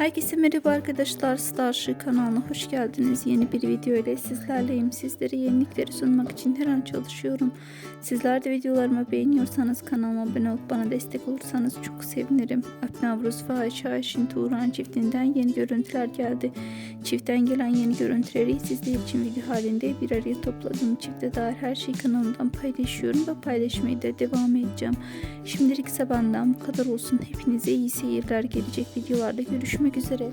Herkese merhaba arkadaşlar. Starship kanalına hoş geldiniz. Yeni bir video ile sizlerleyim. Sizlere yenilikleri sunmak için her an çalışıyorum. Sizler de videolarımı beğeniyorsanız kanalıma abone olup bana destek olursanız çok sevinirim. Aknavruz Fahiş Ayşin Turan çiftinden yeni görüntüler geldi. Çiftten gelen yeni görüntüleri sizler için video halinde bir araya topladım. Çifte dair her şeyi kanalımdan paylaşıyorum ve paylaşmaya da devam edeceğim. Şimdilik benden bu kadar olsun. Hepinize iyi seyirler. Gelecek videolarda görüşmek üzere.